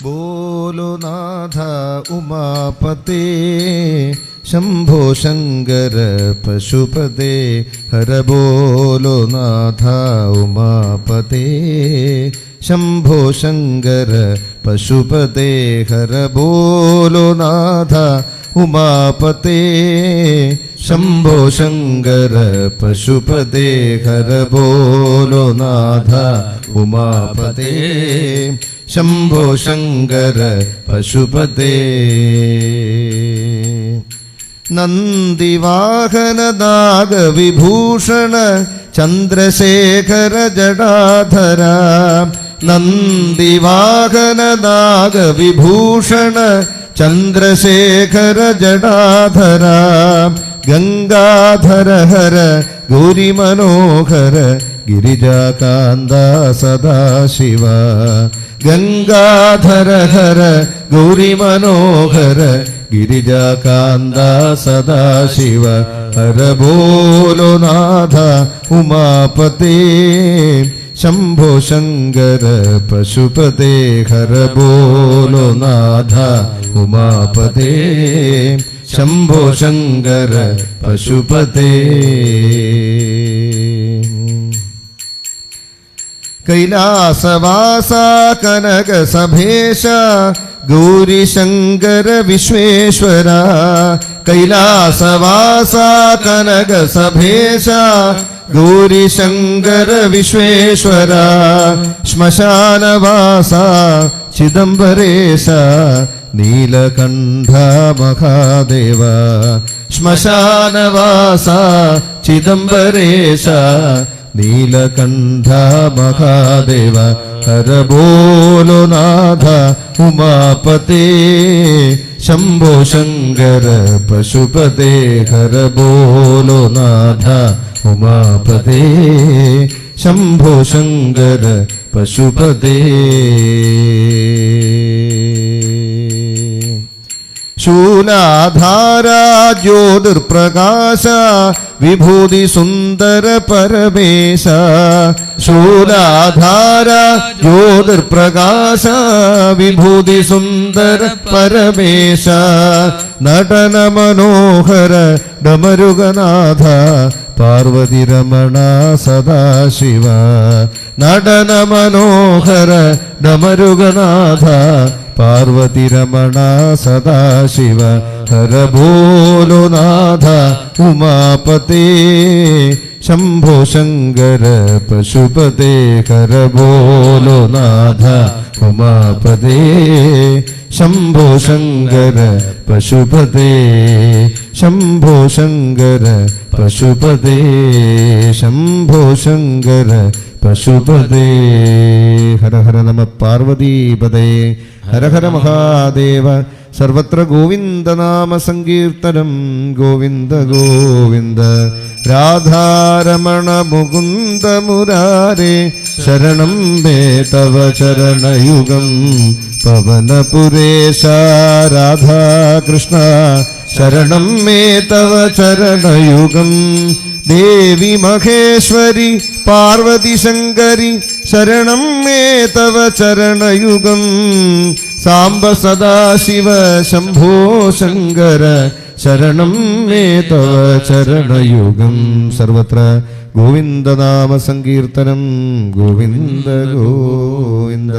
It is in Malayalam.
बोलो नाथ उमापते शम्भो शङ्कर पशुपते हर बोलो नाथ उमापते शम्भो शङ्कर पशुपते हर बोलो नाथ उमापते शम्भो शङ्कर पशुपते हर बोलो नाथ उमापते शंभो शंकर पशुपते। नन्दिवाहनदाग विभूषण चंद्रशेखर जडाधरा नन्दिवाहनदाग विभूषण चंद्रशेखर जडाधरा गंगाधर हर, गौरी मनोहर गिरीजा गौरिमनोहर सदा सदाशिवा। ഗംഗാധര ഹര ഗൗരിമനോഹര ഗിരിജാകാന്ത സദാശിവ ഹര ബോലോ ശംഭോ ശങ്കര പശുപതേ ഹര ബോലോ ഉമാപതേ ശംഭോ ശങ്കര പശുപതേ. कैलासवासा कनकसभेश गौरीशङ्कर विश्वेश्वरा कैलासवासा कनकसभेश गौरीशङ्कर विश्वेश्वरा श्मशानवासा चिदम्बरेश नीलकण्ठ महादेव श्मशानवासा चिदम्बरेश നീലകണ്ഠ മഹാദേവ ഹരബോലോനാഥ ഉമാപതേ ശംഭോ ശങ്കര പശുപതേ ഹരബോലോനാഥ ഉമാപതേ ശംഭോ ശങ്കര പശുപതേ. ശൂലാധാരാജ്യോതിർപ്രകാശ വിഭൂതി സുന്ദര പരമേശ. ശൂലാധാര ജ്യോതിർപ്രകാശ വിഭൂതി സുന്ദര പരമേശ. നടന മനോഹര ഡമരുഗനാഥ പാർവതി രമണ സദാശിവ. നടന മനോഹര ഡമരുഗനാഥ പാർവതിരമണ സദാശിവ ഹര ഭോലോ നാഥ ഉമാപതേ ശംഭോ ശങ്കര പശുപതേ ഹര ഭോലോ നാഥ ഉമാപതേ ശംഭോ ശങ്കര പശുപതേ ശംഭോ ശങ്കര പശുപതേ ശംഭോ ശങ്കര പശുപതേ. ഹര ഹര നമ പാർവതീപതേ. ഹര ഹര മഹാദേവ. സർവത്ര ഗോവിന്ദനാമ സങ്കീർത്തനം. ഗോവിന്ദ ഗോവിന്ദ. രാധാരമണ മുകുന്ദ മുരാരേ. ശരണം മേ തവ ചരണയുഗം പവനപുരേശ രാധാകൃഷ്ണ. ശരണം മേ തവ ചരണയുഗം ദേവി മഹേശ്വരി പാർവതി ശങ്കരി ശരണം മേ തവ ചരണയുഗം. സാംബ സദാശിവ ശംഭോ ശങ്കര. ശരണം മേ തവ ചരണയുഗം. സർവത്ര ഗോവിന്ദനാമ സങ്കീർത്തനം. ഗോവിന്ദ ഗോവിന്ദ.